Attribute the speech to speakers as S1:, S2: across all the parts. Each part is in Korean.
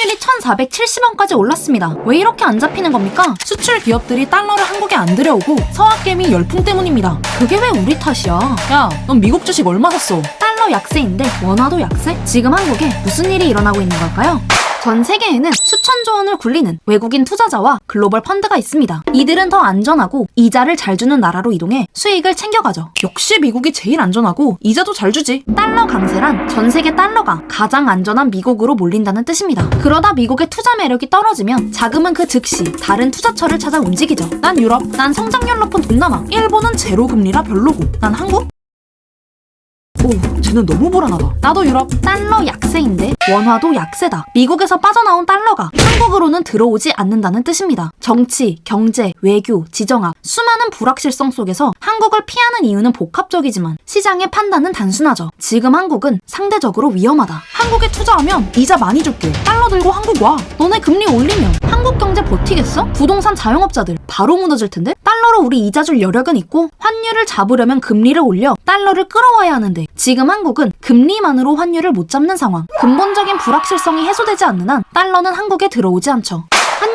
S1: 환율이 1,470원까지 올랐습니다. 왜 이렇게 안 잡히는 겁니까? 수출 기업들이 달러를 한국에 안 들여오고 서학개미 열풍 때문입니다. 그게 왜 우리 탓이야? 야, 넌 미국 주식 얼마 샀어? 달러 약세인데 원화도 약세? 지금 한국에 무슨 일이 일어나고 있는 걸까요? 전 세계에는 수천 조 원을 굴리는 외국인 투자자와 글로벌 펀드가 있습니다. 이들은 더 안전하고 이자를 잘 주는 나라로 이동해 수익을 챙겨가죠. 역시 미국이 제일 안전하고 이자도 잘 주지. 달러 강세란 전 세계 달러가 가장 안전한 미국으로 몰린다는 뜻입니다. 그러다 미국의 투자 매력이 떨어지면 자금은 그 즉시 다른 투자처를 찾아 움직이죠. 난 유럽, 난 성장률 높은 동남아, 일본은 제로 금리라 별로고, 난 한국? 오, 쟤는 너무 불안하다. 나도 유럽. 달러 약세인데 원화도 약세다. 미국에서 빠져나온 달러가 한국으로는 들어오지 않는다는 뜻입니다. 정치, 경제, 외교, 지정학, 수많은 불확실성 속에서 한국을 피하는 이유는 복합적이지만 시장의 판단은 단순하죠. 지금 한국은 상대적으로 위험하다. 한국에 투자하면 이자 많이 줄게. 달러 들고 한국 와. 너네 금리 올리면 한국 경제 버티겠어? 부동산 자영업자들 바로 무너질 텐데? 달러로 우리 이자 줄 여력은 있고 환율을 잡으려면 금리를 올려 달러를 끌어와야 하는데 지금 한국은 금리만으로 환율을 못 잡는 상황. 근본적인 불확실성이 해소되지 않는 한 달러는 한국에 들어오지 않죠.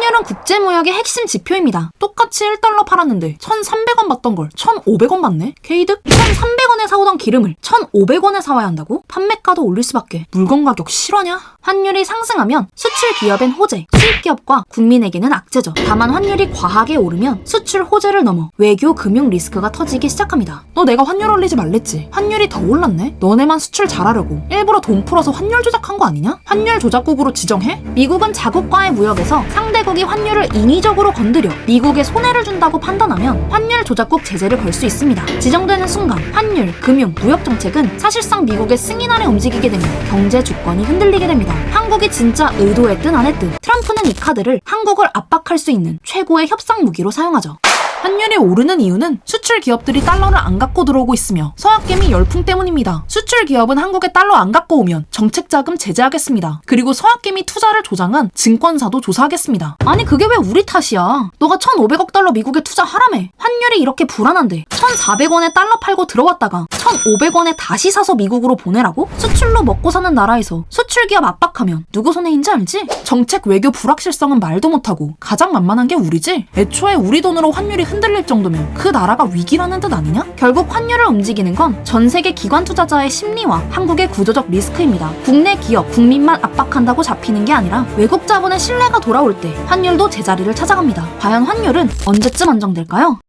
S1: 환율은 국제무역의 핵심 지표입니다. 똑같이 1달러 팔았는데 1,300원 받던 걸 1,500원 받네? 개이득? 1,300원에 사오던 기름을 1,500원에 사와야 한다고? 판매가도 올릴 수밖에. 물건 가격 실화냐? 환율이 상승하면 수출 기업엔 호재, 수입 기업과 국민에게는 악재죠. 다만 환율이 과하게 오르면 수출 호재를 넘어 외교 금융 리스크가 터지기 시작합니다. 너 내가 환율 올리지 말랬지. 환율이 더 올랐네? 너네만 수출 잘하려고 일부러 돈 풀어서 환율 조작한 거 아니냐? 환율 조작국으로 지정해? 미국은 자국과의 무역에서 상대 국이 환율을 인위적으로 건드려 미국에 손해를 준다고 판단하면 환율 조작국 제재를 걸 수 있습니다. 지정되는 순간 환율, 금융, 무역 정책은 사실상 미국의 승인 아래 움직이게 되며 경제 주권이 흔들리게 됩니다. 한국이 진짜 의도했든 안 했든 트럼프는 이 카드를 한국을 압박할 수 있는 최고의 협상 무기로 사용하죠. 환율이 오르는 이유는 수출 기업들이 달러를 안 갖고 들어오고 있으며 서학개미 열풍 때문입니다. 수출 기업은 한국에 달러 안 갖고 오면 정책 자금 제재하겠습니다. 그리고 서학개미 투자를 조장한 증권사도 조사하겠습니다. 아니 그게 왜 우리 탓이야? 너가 1,500억 달러 미국에 투자하라며. 환율이 이렇게 불안한데 1,400원에 달러 팔고 들어왔다가 1,500원에 다시 사서 미국으로 보내라고? 수출로 먹고 사는 나라에서 수출 기업 압박하면 누구 손해인지 알지? 정책 외교 불확실성은 말도 못하고 가장 만만한 게 우리지? 애초에 우리 돈으로 환율이 흔들릴 정도면 그 나라가 위기라는 뜻 아니냐? 결국 환율을 움직이는 건 전 세계 기관 투자자의 심리와 한국의 구조적 리스크입니다. 국내 기업, 국민만 압박한다고 잡히는 게 아니라 외국 자본의 신뢰가 돌아올 때 환율도 제자리를 찾아갑니다. 과연 환율은 언제쯤 안정될까요?